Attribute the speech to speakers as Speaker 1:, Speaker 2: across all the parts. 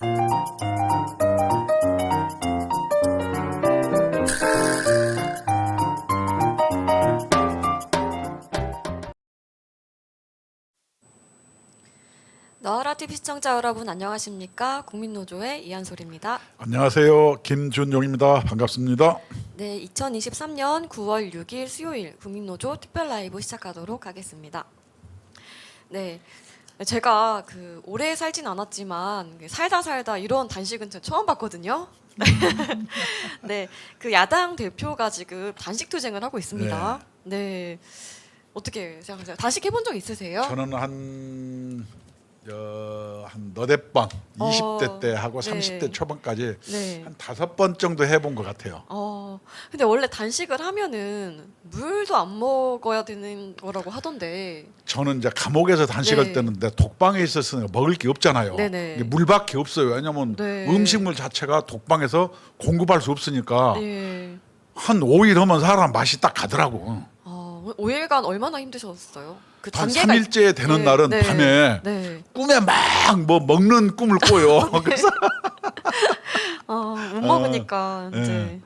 Speaker 1: 너하라 TV 시청자 여러분 안녕하십니까? 국민노조의 이한솔입니다.
Speaker 2: 안녕하세요. 김준용입니다. 반갑습니다.
Speaker 1: 네, 2023년 9월 6일 수요일 국민노조 특별 라이브 시작하도록 하겠습니다. 네, 제가 그 오래 살진 않았지만 살다 살다 이런 단식은 전 처음 봤거든요. 네, 그 야당 대표가 지금 단식 투쟁을 하고 있습니다. 네, 어떻게 생각하세요? 단식 해본 적 있으세요?
Speaker 2: 저는 한, 어, 한 너댓 번,
Speaker 1: 어,
Speaker 2: 20대 때 하고
Speaker 1: 네.
Speaker 2: 30대 초반까지
Speaker 1: 네.
Speaker 2: 한 다섯 번 정도 해본 것 같아요.
Speaker 1: 어, 근데 원래 단식을 하면은 물도 안 먹어야 되는 거라고 하던데.
Speaker 2: 저는 이제 감옥에서 단식할
Speaker 1: 네.
Speaker 2: 때는 내 독방에 있었으니까 먹을 게 없잖아요.
Speaker 1: 네네.
Speaker 2: 이게 물밖에 없어요. 왜냐면
Speaker 1: 네.
Speaker 2: 음식물 자체가 독방에서 공급할 수 없으니까
Speaker 1: 네.
Speaker 2: 한 5일 하면 사람 맛이 딱 가더라고.
Speaker 1: 어, 5일간 얼마나 힘드셨어요?
Speaker 2: 그한
Speaker 1: 단계가
Speaker 2: 3일째 되는
Speaker 1: 네,
Speaker 2: 날은
Speaker 1: 네,
Speaker 2: 밤에
Speaker 1: 네.
Speaker 2: 꿈에 막 뭐 먹는 꿈을 꿔요. 그래서
Speaker 1: 어, 못 먹으니까
Speaker 2: 네.
Speaker 1: 이제.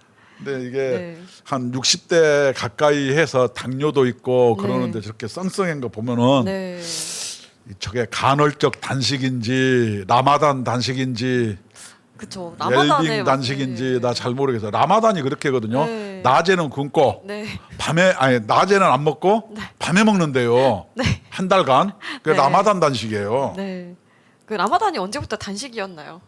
Speaker 2: 근데 이게
Speaker 1: 네.
Speaker 2: 한 60대 가까이 해서 당뇨도 있고
Speaker 1: 네.
Speaker 2: 그러는데 저렇게 썽썽한 거 보면은
Speaker 1: 네.
Speaker 2: 이 저게 간헐적 단식인지 라마단 단식인지
Speaker 1: 그쵸. 라마단에
Speaker 2: 웰빙 단식인지
Speaker 1: 네.
Speaker 2: 나 잘 모르겠어. 라마단이 그렇게거든요.
Speaker 1: 네.
Speaker 2: 낮에는 굶고
Speaker 1: 네.
Speaker 2: 밤에 아니 낮에는 안 먹고 밤에 먹는데요.
Speaker 1: 네.
Speaker 2: 한 달간 그
Speaker 1: 네.
Speaker 2: 라마단 단식이에요.
Speaker 1: 네. 그 라마단이 언제부터 단식이었나요?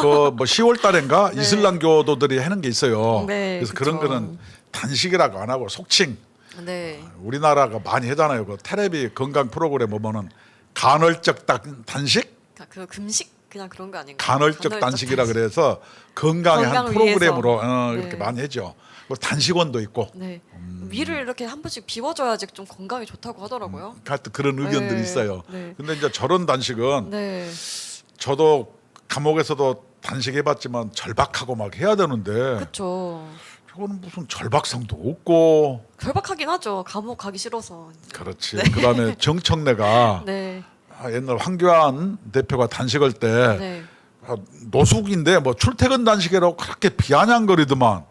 Speaker 2: 그 뭐 10월 달인가
Speaker 1: 네.
Speaker 2: 이슬람교도들이 하는 게 있어요.
Speaker 1: 네,
Speaker 2: 그래서
Speaker 1: 그쵸.
Speaker 2: 그런 거는 단식이라고 안 하고 속칭
Speaker 1: 네.
Speaker 2: 우리나라가 많이 하잖아요. 그 텔레비 건강 프로그램 보면은 간헐적 단- 단식,
Speaker 1: 그러니까 그 금식 그냥 그런 거 아닌가요?
Speaker 2: 간헐적 단식이라
Speaker 1: 단식.
Speaker 2: 그래서 건강의 한
Speaker 1: 건강을
Speaker 2: 프로그램으로
Speaker 1: 위해서.
Speaker 2: 어,
Speaker 1: 네.
Speaker 2: 이렇게 많이 하죠. 뭐 단식원도 있고
Speaker 1: 네.
Speaker 2: 음.
Speaker 1: 위를 이렇게 한 번씩 비워줘야지 좀 건강에 좋다고 하더라고요.
Speaker 2: 하여튼 그런 의견들이
Speaker 1: 네.
Speaker 2: 있어요.
Speaker 1: 네.
Speaker 2: 근데 이제 저런 단식은
Speaker 1: 네.
Speaker 2: 저도 감옥에서도 단식해봤지만 절박하고 막 해야 되는데
Speaker 1: 그렇죠.
Speaker 2: 저거는 무슨 절박성도 없고
Speaker 1: 결박하긴 하죠. 감옥 가기 싫어서.
Speaker 2: 그렇지. 그다음에 정청래가
Speaker 1: 네.
Speaker 2: 아, 옛날 황교안 대표가 단식할 때
Speaker 1: 네.
Speaker 2: 아, 노숙인데 뭐 출퇴근 단식이라고 그렇게 비아냥거리더만 아,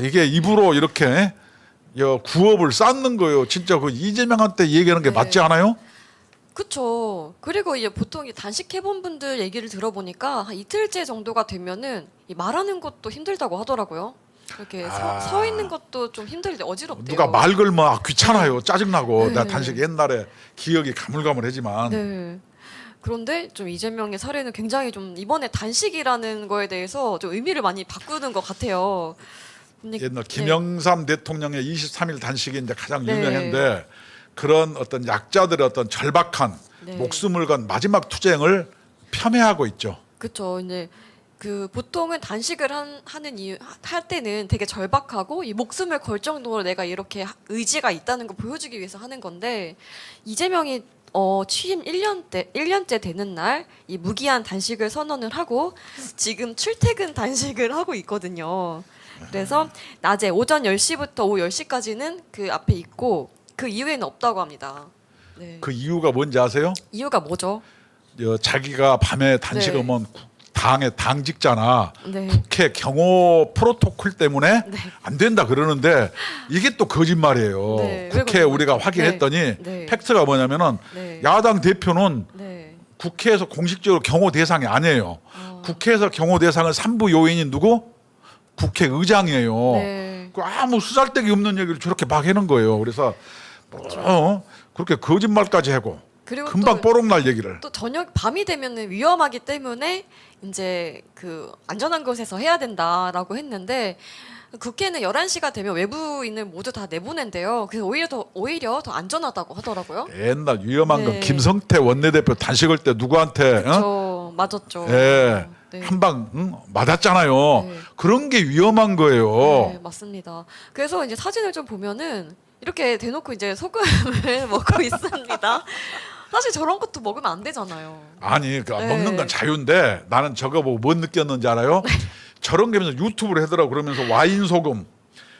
Speaker 2: 이게 입으로 이렇게 여 구업을 쌓는 거예요. 진짜 그 이재명한테 얘기하는 게
Speaker 1: 네.
Speaker 2: 맞지 않아요?
Speaker 1: 그쵸. 그리고 이제 보통 이 단식 해본 분들 얘기를 들어보니까 한 이틀째 정도가 되면은 이 말하는 것도 힘들다고 하더라고요. 이렇게
Speaker 2: 아.
Speaker 1: 서, 서 있는 것도 좀 힘들대 어지럽대요.
Speaker 2: 누가 말 걸면 아, 귀찮아요. 짜증나고
Speaker 1: 네.
Speaker 2: 나 단식 옛날에 기억이 가물가물하지만
Speaker 1: 네. 그런데 좀 이재명의 사례는 굉장히 좀 이번에 단식이라는 거에 대해서 좀 의미를 많이 바꾸는 것 같아요. 근데-
Speaker 2: 옛날
Speaker 1: 네.
Speaker 2: 김영삼 대통령의 23일 단식이 이제 가장
Speaker 1: 네.
Speaker 2: 유명한데 그런 어떤 약자들의 어떤 절박한
Speaker 1: 네.
Speaker 2: 목숨을 건 마지막 투쟁을 폄훼하고 있죠.
Speaker 1: 그렇죠. 이제 그 보통은 단식을 한, 하는 이유 할 때는 되게 절박하고 이 목숨을 걸 정도로 내가 이렇게 하- 의지가 있다는 걸 보여주기 위해서 하는 건데 이재명이 어, 취임 1년 때 1년째 되는 날 이 무기한 단식을 선언을 하고 지금 출퇴근 단식을 하고 있거든요. 그래서 낮에 오전 10시부터 오후 10시까지는 그 앞에 있고 그 이후에는 없다고 합니다. 네.
Speaker 2: 그 이유가 뭔지 아세요?
Speaker 1: 이유가 뭐죠?
Speaker 2: 어, 자기가 밤에
Speaker 1: 네.
Speaker 2: 단식하면 구- 당에 당직자나
Speaker 1: 네.
Speaker 2: 국회 경호 프로토콜 때문에
Speaker 1: 네.
Speaker 2: 안 된다 그러는데 이게 또 거짓말이에요.
Speaker 1: 네, 왜
Speaker 2: 국회? 우리가 확인했더니
Speaker 1: 네, 네.
Speaker 2: 팩트가 뭐냐면은
Speaker 1: 네.
Speaker 2: 야당 대표는
Speaker 1: 네.
Speaker 2: 국회에서 공식적으로 경호 대상이 아니에요.
Speaker 1: 어.
Speaker 2: 국회에서 경호 대상을 삼부 요인이 누구? 국회의장이에요.
Speaker 1: 네.
Speaker 2: 그 아무 수잘데기 없는 얘기를 저렇게 막 해는 거예요. 그래서 어, 그렇게 거짓말까지 하고
Speaker 1: 그리고
Speaker 2: 금방
Speaker 1: 또,
Speaker 2: 뽀록 날 얘기를.
Speaker 1: 또 저녁 밤이 되면은 위험하기 때문에 이제 그 안전한 곳에서 해야 된다라고 했는데 국회는 11시가 되면 외부인을 모두 다 내보낸대요. 그래서 오히려 더 오히려 더 안전하다고 하더라고요.
Speaker 2: 옛날 위험한 건
Speaker 1: 네.
Speaker 2: 김성태 원내대표 단식할 때 누구한테 어?
Speaker 1: 저 맞았죠.
Speaker 2: 예,
Speaker 1: 네.
Speaker 2: 한방 응? 맞았잖아요.
Speaker 1: 네.
Speaker 2: 그런 게 위험한 거예요.
Speaker 1: 네, 맞습니다. 그래서 이제 사진을 좀 보면은 이렇게 대놓고 이제 소금을 먹고 있습니다. 사실 저런 것도 먹으면 안 되잖아요.
Speaker 2: 아니 그
Speaker 1: 네.
Speaker 2: 먹는 건 자유인데 나는 저거 보고 뭐 느꼈는지 알아요? 저런 게 하면서 유튜브를 하더라고 그러면서 와인 소금,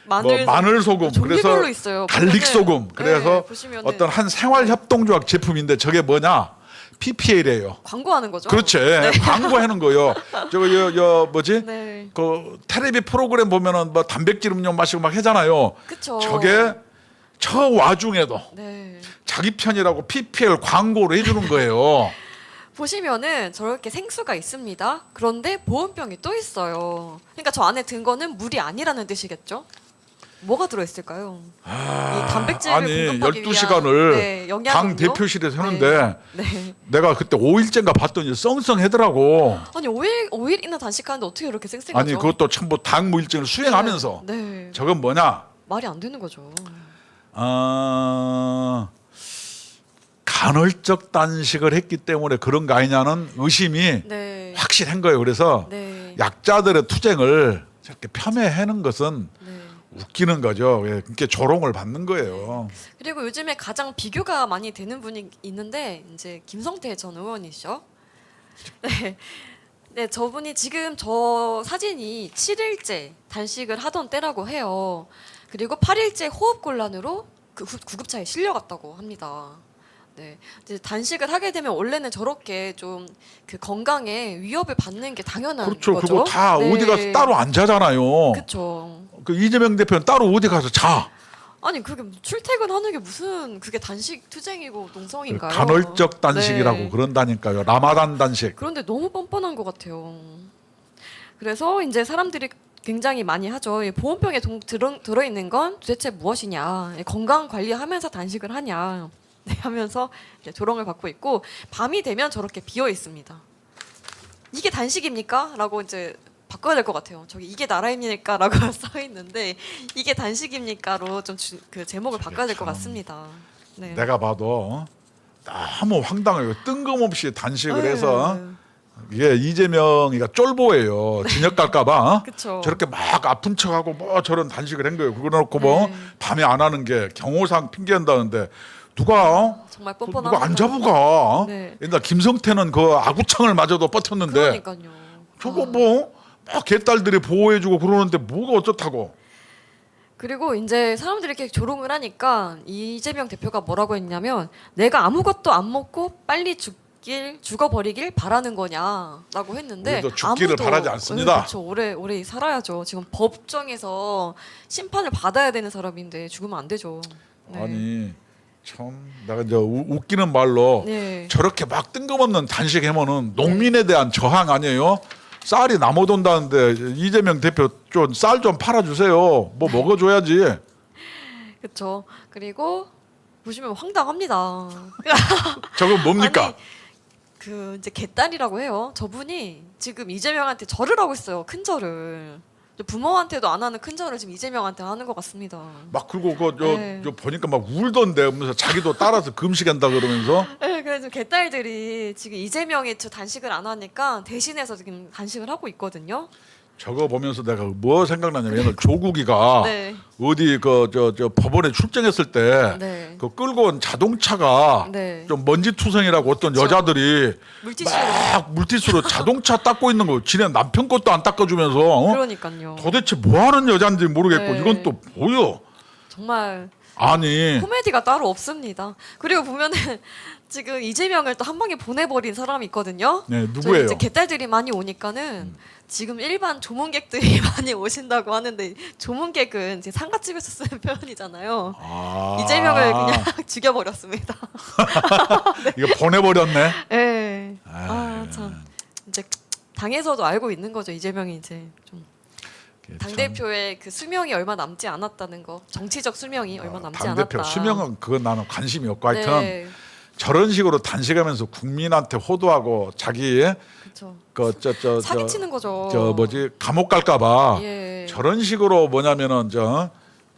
Speaker 1: 마늘,
Speaker 2: 뭐 마늘 소금,
Speaker 1: 종류별로
Speaker 2: 그래서
Speaker 1: 있어요.
Speaker 2: 갈릭
Speaker 1: 보면은-
Speaker 2: 소금,
Speaker 1: 네,
Speaker 2: 그래서
Speaker 1: 보시면은
Speaker 2: 어떤 한 생활 협동조합 제품인데 저게 뭐냐? PPL이에요.
Speaker 1: 광고하는 거죠.
Speaker 2: 그렇지. 광고하는 거요. 저거 여, 여 뭐지?
Speaker 1: 네.
Speaker 2: 그 텔레비 프로그램 보면은 뭐 단백질 음료 마시고 막 하잖아요.
Speaker 1: 그쵸.
Speaker 2: 저게 저 와중에도
Speaker 1: 네.
Speaker 2: 자기 편이라고 PPL 광고를 해주는 거예요.
Speaker 1: 보시면은 저렇게 생수가 있습니다. 그런데 보온병이 또 있어요. 그러니까 저 안에 든 거는 물이 아니라는 뜻이겠죠? 뭐가 들어있을까요? 이 단백질을
Speaker 2: 아니
Speaker 1: 공급하기
Speaker 2: 12시간을
Speaker 1: 위한, 네, 영양음료?
Speaker 2: 당 대표실에서 하는데
Speaker 1: 네.
Speaker 2: 내가 그때 5일째인가 봤더니 썽썽하더라고.
Speaker 1: 아니 5일 5일이나 단식하는데 어떻게 이렇게 쌩쌩하죠?
Speaker 2: 아니 그것도 전부 당무일증을 수행하면서
Speaker 1: 네. 네.
Speaker 2: 저건 뭐냐?
Speaker 1: 말이 안 되는 거죠.
Speaker 2: 어, 간헐적 단식을 했기 때문에 그런 거 아니냐는 의심이
Speaker 1: 네.
Speaker 2: 확실한 거예요. 그래서
Speaker 1: 네.
Speaker 2: 약자들의 투쟁을 저렇게 폄훼하는 것은
Speaker 1: 네.
Speaker 2: 웃기는 거죠. 예, 그렇게 조롱을 받는 거예요.
Speaker 1: 그리고 요즘에 가장 비교가 많이 되는 분이 있는데 이제 김성태 전 의원이죠. 네. 네, 저분이 지금 저 사진이 7일째 단식을 하던 때라고 해요. 그리고 8일째 호흡 곤란으로 그 구- 구급차에 실려갔다고 합니다. 네, 이제 단식을 하게 되면 원래는 저렇게 좀 그 건강에 위협을 받는 게 당연한
Speaker 2: 그렇죠.
Speaker 1: 거죠.
Speaker 2: 그거 다
Speaker 1: 네.
Speaker 2: 어디 가서 따로 안 자잖아요.
Speaker 1: 그렇죠.
Speaker 2: 그 이재명 대표는 따로 어디 가서 자.
Speaker 1: 아니 그게 출퇴근하는 게 무슨 그게 단식 투쟁이고 농성인가요?
Speaker 2: 간헐적 단식이라고
Speaker 1: 네.
Speaker 2: 그런다니까요. 라마단 단식.
Speaker 1: 그런데 너무 뻔뻔한 것 같아요. 그래서 이제 사람들이 굉장히 많이 하죠. 이 보온병에 동- 들어, 들어있는 건 도대체 무엇이냐. 이 건강 관리하면서 단식을 하냐. 네, 하면서 조롱을 받고 있고 밤이 되면 저렇게 비어 있습니다. 이게 단식입니까? 라고 이제 바꿔야 될 것 같아요. 저기 이게 나라입니까?라고 써 있는데 이게 단식입니까?로 좀 그 제목을 바꿔야 될것
Speaker 2: 참.
Speaker 1: 같습니다. 네.
Speaker 2: 내가 봐도 너무 황당해요. 뜬금없이 단식을
Speaker 1: 네.
Speaker 2: 해서 이게 이재명이가 쫄보예요. 진역 갈까봐
Speaker 1: 그쵸.
Speaker 2: 저렇게 막 아픈 척하고 뭐 저런 단식을 한 거예요. 그거 놓고 뭐
Speaker 1: 네.
Speaker 2: 밤에 안 하는 게 경호상 핑계한다는데 누가 어?
Speaker 1: 정말
Speaker 2: 그
Speaker 1: 뻔뻔한
Speaker 2: 누가 안 잡아가?
Speaker 1: 네.
Speaker 2: 옛날 김성태는 그 아구창을 맞아도 버텼는데
Speaker 1: 그러니까요.
Speaker 2: 저거
Speaker 1: 아.
Speaker 2: 뭐막 개딸들이 보호해주고 그러는데 뭐가 어쩌다고?
Speaker 1: 그리고 이제 사람들이 이렇게 조롱을 하니까 이재명 대표가 뭐라고 했냐면 내가 아무것도 안 먹고 빨리 죽 길 죽어버리길 바라는 거냐라고 했는데
Speaker 2: 우리도 죽기를 바라지 않습니다.
Speaker 1: 그렇죠. 오래 오래 살아야죠. 지금 법정에서 심판을 받아야 되는 사람인데 죽으면 안 되죠. 네.
Speaker 2: 아니 참 내가 이제 우- 웃기는 말로
Speaker 1: 네.
Speaker 2: 저렇게 막 뜬금없는 단식하면은 농민에 대한 저항 아니에요? 쌀이 남아돈다는데 이재명 대표 좀 쌀 좀 팔아주세요. 뭐 먹어줘야지.
Speaker 1: 그렇죠. 그리고 보시면 황당합니다.
Speaker 2: 저건 뭡니까?
Speaker 1: 아니, 그 이제 개딸이라고 해요. 저분이 지금 이재명한테 절을 하고 있어요. 큰 절을. 부모한테도 안 하는 큰 절을 지금 이재명한테 하는 것 같습니다.
Speaker 2: 막 그리고 그저
Speaker 1: 네.
Speaker 2: 저 보니까 막 울던데 하면서 자기도 따라서 금식한다 그러면서
Speaker 1: 네, 그래서 개딸들이 지금 이재명이 저 단식을 안 하니까 대신해서 지금 단식을 하고 있거든요.
Speaker 2: 저거 보면서 내가 뭐 생각나냐면 옛날 조국이가
Speaker 1: 네,
Speaker 2: 어디 그 저 저 법원에 출정했을 때
Speaker 1: 네,
Speaker 2: 그 끌고 온 자동차가
Speaker 1: 네.
Speaker 2: 좀 먼지 투성이라고 어떤
Speaker 1: 그쵸.
Speaker 2: 여자들이
Speaker 1: 물티슈로.
Speaker 2: 막 물티슈로 자동차 닦고 있는 거 지네 남편 것도 안 닦아주면서 어?
Speaker 1: 그러니까요.
Speaker 2: 도대체 뭐 하는 여잔지 모르겠고
Speaker 1: 네.
Speaker 2: 이건 또 뭐요?
Speaker 1: 정말
Speaker 2: 아니
Speaker 1: 코미디가 따로 없습니다. 그리고 보면은 지금 이재명을 또 한 방에 보내버린 사람이 있거든요.
Speaker 2: 네
Speaker 1: 저희
Speaker 2: 누구예요?
Speaker 1: 이제 개딸들이 많이 오니까는 지금 일반 조문객들이 많이 오신다고 하는데 조문객은 이제 상가집에서 쓰는 표현이잖아요.
Speaker 2: 아,
Speaker 1: 이재명을 그냥 죽여버렸습니다.
Speaker 2: 이거 보내버렸네.
Speaker 1: 예.
Speaker 2: 아유.
Speaker 1: 아참 이제 당에서도 알고 있는 거죠. 이재명이 이제 좀당 대표의 그 수명이 얼마 남지 않았다는 거, 정치적 수명이 얼마 남지
Speaker 2: 당
Speaker 1: 않았다.
Speaker 2: 대표 수명은 그건 나는 관심이 없고 하여튼
Speaker 1: 네,
Speaker 2: 저런 식으로 단식하면서 국민한테 호도하고 자기
Speaker 1: 그렇죠.
Speaker 2: 그저저저
Speaker 1: 사기치는 거죠.
Speaker 2: 저 뭐지 감옥 갈까봐
Speaker 1: 예.
Speaker 2: 저런 식으로 뭐냐면은 저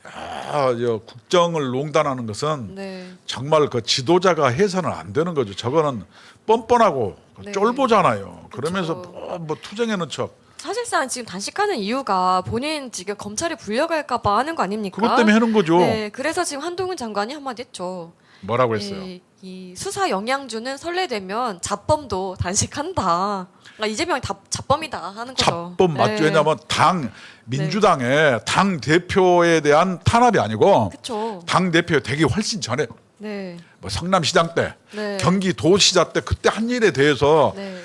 Speaker 2: 야, 저 국정을 농단하는 것은
Speaker 1: 네.
Speaker 2: 정말 그 지도자가 해서는 안 되는 거죠. 저거는 뻔뻔하고
Speaker 1: 네.
Speaker 2: 쫄보잖아요. 그러면서. 뭐, 뭐 투쟁하는 척.
Speaker 1: 사실상 지금 단식하는 이유가 본인 지금 검찰에 불려갈까봐 하는 거 아닙니까?
Speaker 2: 그것 때문에 하는 거죠.
Speaker 1: 네, 그래서 지금 한동훈 장관이 한마디 했죠.
Speaker 2: 뭐라고 했어요?
Speaker 1: 이, 이 수사 영양주는 선례되면 자범도 단식한다. 그러니까 이재명이 다, 자범이다 하는 거죠.
Speaker 2: 잡범 맞죠?
Speaker 1: 네.
Speaker 2: 왜냐하면 당 민주당의 당 대표에 대한 탄압이 아니고
Speaker 1: 그렇죠.
Speaker 2: 당 대표 되기 훨씬 전에
Speaker 1: 네.
Speaker 2: 뭐 성남시장 때,
Speaker 1: 네.
Speaker 2: 경기도시장 때 그때 한 일에 대해서
Speaker 1: 네.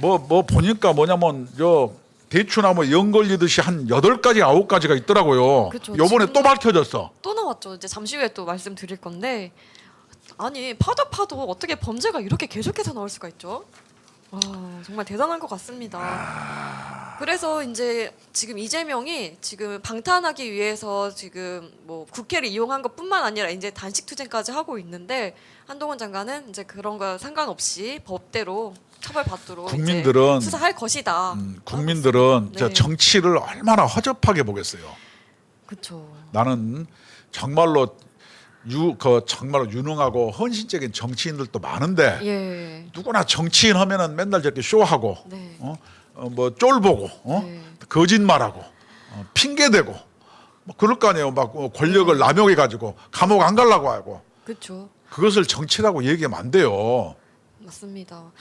Speaker 2: 뭐 뭐 보니까 뭐냐면 저 대추나 뭐 연 걸리듯이 한 여덟 가지 아홉 가지가 있더라고요.
Speaker 1: 그쵸,
Speaker 2: 요번에
Speaker 1: 지금-
Speaker 2: 또 밝혀졌어.
Speaker 1: 또 나왔죠. 이제 잠시 후에 또 말씀드릴 건데 아니 파도 파도 어떻게 범죄가 이렇게 계속해서 나올 수가 있죠? 와 정말 대단한 것 같습니다. 그래서 이제 지금 이재명이 지금 방탄하기 위해서 지금 뭐 국회를 이용한 것뿐만 아니라 이제 단식 투쟁까지 하고 있는데 한동훈 장관은 이제 그런 거 상관없이 법대로 처벌받도록
Speaker 2: 국민들은
Speaker 1: 수사할 것이다.
Speaker 2: 음, 국민들은
Speaker 1: 네.
Speaker 2: 저 정치를 얼마나 허접하게 보겠어요.
Speaker 1: 그렇죠.
Speaker 2: 나는 정말로 유 그 정말로 유능하고 헌신적인 정치인들도 많은데
Speaker 1: 예.
Speaker 2: 누구나 정치인 하면은 맨날 저렇게 쇼하고
Speaker 1: 네.
Speaker 2: 어? 어, 뭐 쫄보고 어?
Speaker 1: 네.
Speaker 2: 거짓말하고 어, 핑계대고 뭐 그럴 거 아니에요. 막 어, 권력을 남용해 가지고 감옥 안 가려고 하고
Speaker 1: 그렇죠.
Speaker 2: 그것을 정치라고 얘기하면 안 돼요.
Speaker 1: 맞습니다.